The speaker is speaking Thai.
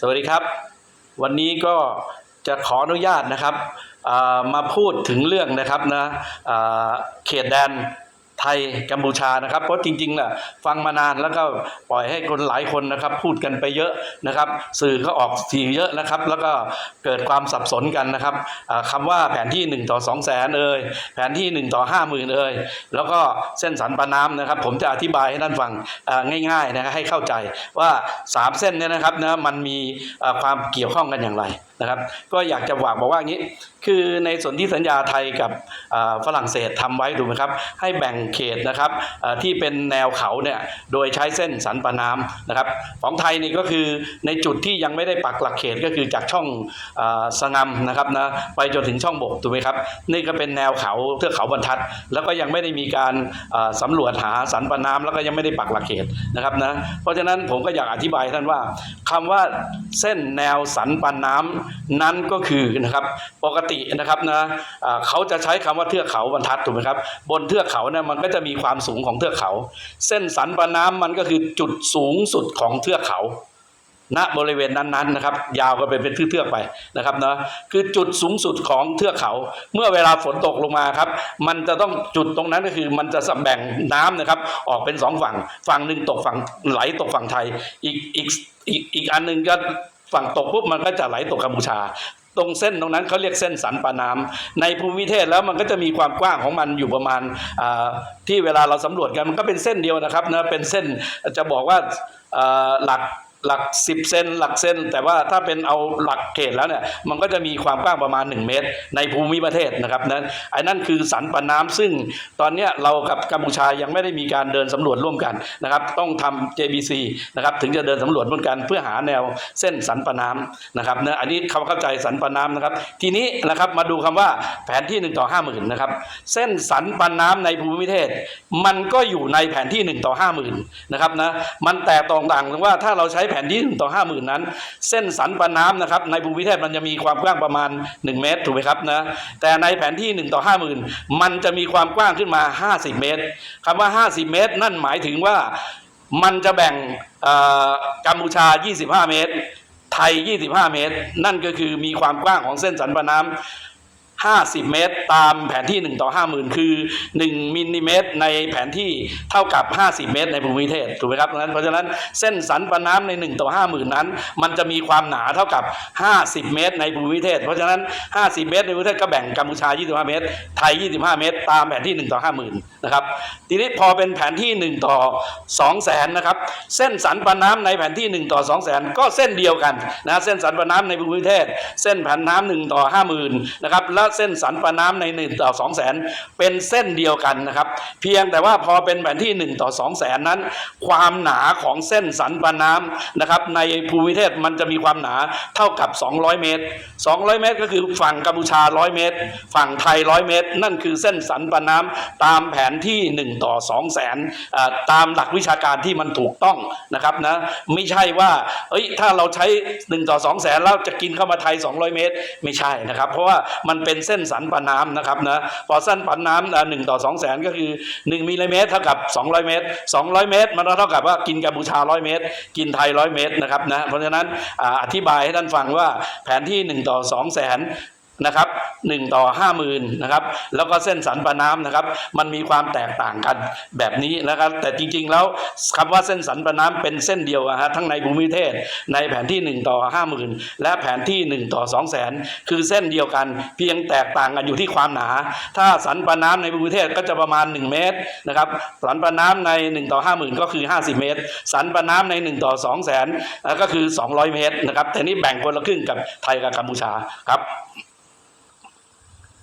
สวัสดีครับ วันนี้ก็จะขออนุญาตนะครับมาพูดถึงเรื่องนะครับนะเขตแดน ไทยกัมพูชานะครับ เพราะจริงๆน่ะฟังมานานแล้วก็ปล่อยให้คนหลายคนนะครับ พูดกันไปเยอะนะครับ สื่อก็ออกสื่อเยอะนะครับ แล้วก็เกิดความสับสนกันนะครับอ่าคำว่าแผนที่ 1 ต่อ 2 0 0แสนเอ่ยแผนที่ 1 ต่อ 5 0,000เอ่ยแล้วก็เส้นสันปะน้ำนะครับ ผมจะอธิบายให้ท่านฟังง่ายๆนะครับให้เข้าใจว่า 3 เส้นเนี่ยนะครับนะมันมีความเกี่ยวข้องกันอย่างไรนะครับ ก็อยากจะฝากบอกว่าอย่างนี้ คือในสนธิสัญญาไทยกับฝรั่งเศสทำไว้ถูกไหมครับให้แบ่งเขตนะครับที่เป็นแนวเขาเนี่ยโดยใช้เส้นสันปะน้ำนะครับของไทยนี่ก็คือในจุดที่ยังไม่ได้ปักหลักเขตก็คือจากช่องอสงำนะครับนะไปจนถึงช่องบกถูกไหมครับนี่ก็เป็นแนวเขาเทือกเขาบรรทัด แล้วก็ยังไม่ได้มีการอ่าสำรวจหาสันปะน้ำแล้วก็ยังไม่ได้ปักหลักเขตนะครับนะเพราะฉะนั้นผมก็อยากอธิบายท่านว่าคำว่าเส้นแนวสันปะน้ำนั้นก็คือนะครับปกตินะครับนะเขาจะใช้คำว่าเทือกเขาบรรทัดถูกไหมครับบนเทือกเขาเนี่ยมันก็จะมีความสูงของเทือกเขา เส้นสันปะน้ำมันก็คือจุดสูงสุดของเทือกเขา ณบริเวณนั้นๆนะครับ ยาวก็เป็นเป็นเทือกๆไปนะครับนะคือจุดสูงสุดของเทือกเขา เมื่อเวลาฝนตกลงมาครับ มันจะต้องจุดตรงนั้นก็คือมันจะแบ่งน้ำนะครับ ออกเป็นสองฝั่ง ฝั่งหนึ่งตกฝั่งไหลตกฝั่งไทย อีกอีกอีกอีกอันหนึ่งก็ฝั่งตกปุ๊บมันก็จะไหลตกกัมพูชา ตรงเส้นตรงนั้นเขาเรียกเส้นสันปาน้ำในภูมิเทศแล้วมันก็จะมีความกว้างของมันอยู่ประมาณที่เวลาเราสำรวจกันมันก็เป็นเส้นเดียวนะครับนะเป็นเส้นจะบอกว่าหลัก หลัก 10 เซนหลักเซนแต่ว่าถ้าเป็นเอาหลักเขตแล้วเนี่ยมันก็จะมีความกว้างประมาณ 1 เมตร ในภูมิประเทศนะครับนั้นไอ้นั่นคือสันปะน้ำซึ่งตอนนี้เรากับกัมพูชายังไม่ได้มีการเดินสำรวจร่วมกันนะครับต้องทำ JBC นะครับถึงจะเดินสำรวจร่วมกันเพื่อหาแนวเส้นสันปะน้ำนะครับเนะอันนี้เขาเข้าใจสันปะน้ำนะครับ ทีนี้นะครับมาดูคำว่าแผนที่ 1 ต่อ 5 0,000นะครับเส้นสันปะน้ำในภูมิประเทศ มันก็อยู่ในแผนที่ 1 ต่อ 5 0,000นะครับนะมันแตกต่างกันว่าถ้าเราใช้ผนที่1ต่อ5 0,000 นั้น เส้นสันปะน้ำนะครับในภูมิประเทศมันจะมีความกว้างประมาณ 1 เมตรถูกไหมครับนะแต่ในแผนที่ 1 ต่อ 50,000 มันจะมีความกว้างขึ้นมา 50 เมตรคำว่า 50 เมตร นั่นหมายถึงว่ามันจะแบ่งกัมพูชา 25 เมตร ไทย 25 เมตร นั่นก็คือมีความกว้างของเส้นสันปะน้ำ 50 เมตร ตามแผนที่ 1 ต่อ 50,000 คือ 1มิลลิเมตรในแผนที่เท่ากับ 50 เมตร ในภูมิประเทศถูกไหมครับเพราะฉะนั้นเพราะฉะนั้นเส้นสันปะน้ำใน 1 ต่อ 50,000 นั้น มันจะมีความหนาเท่ากับ 50 เมตร ในภูมิประเทศ เพราะฉะนั้น 50 เมตร ในภูมิประเทศก็แบ่งกัมพูชา 25 เมตร ไทย 25 เมตร ตามแผนที่ 1 ต่อ 50,000 นะครับ ทีนี้พอเป็นแผนที่ 1 ต่อ2แสนนะครับ เส้นสันปะน้ำในแผนที่ 1 ต่อ2แสนก็เส้นเดียวกันนะ เส้นสันปะน้ำในภูมิประเทศ เส้นแผ่นน้ำ1ต่อ 50,000 นะครับ และเส้นสันปะน้ำใน1ต่อ2แสนเป็นเส้นเดียวกันนะครับ เพียงแต่ว่าพอเป็นแผนที่ 1 ต่อ2แสนนั้น ความหนาของเส้นสันปะน้ำนะครับ ในภูมิประเทศมันจะมีความหนาเท่ากับ 200 เมตร 200 เมตร ก็คือฝั่งกัมพูชา 100 เมตร ฝั่งไทย 100 เมตร นั่นคือเส้นสันปะน้ำตามแผนที่ 1 ต่อ2แสนตามหลักวิชาการที่มันถูกต้องนะครับนะไม่ใช่ว่าเอ้ยถ้าเราใช้ 1 ต่อ2แสนแล้วจะกินเข้ามาไทย 200 เมตร ไม่ใช่นะครับ เพราะว่ามันเป็นเส้นสันปันน้ำนะครับนะพอสั้นปันน้ำหนึ่งต่อสองแสนก็คือ1มิลลิเมตรเท่ากับ 200 เมตร 200 เมตร มันก็เท่ากับว่ากินกัมพูชา 100 เมตร กินไทย 100 เมตรนะครับนะเพราะฉะนั้นอ่าอธิบายให้ท่านฟังว่าแผนที่ 1 ต่อ2แสน นะครับ1ต่อ 50,000นะครับแล้วก็เส้นสันปะน้ำนะครับ มันมีความแตกต่างกันแบบนี้นะครับ แต่จริงๆแล้วคำว่าเส้นสันปะน้ำเป็นเส้นเดียวอะฮะทั้งในภูมิประเทศในแผนที่ 1 ต่อ 50,000 และแผนที่ 1 ต่อ 200,000 คือเส้นเดียวกันเพียงแตกต่างกันอยู่ที่ความหนา ถ้าสันปะน้ำในภูมิประเทศก็จะประมาณ 1 เมตรนะครับสันปะน้ำใน 1 ต่อ 50,000 ก็คือ 50 เมตร สันปะน้ำใน 1 ต่อ 200,000ก็คือ 200 เมตรนะครับแต่นี่แบ่งคนละครึ่งกับไทยกับกัมพูชาครับ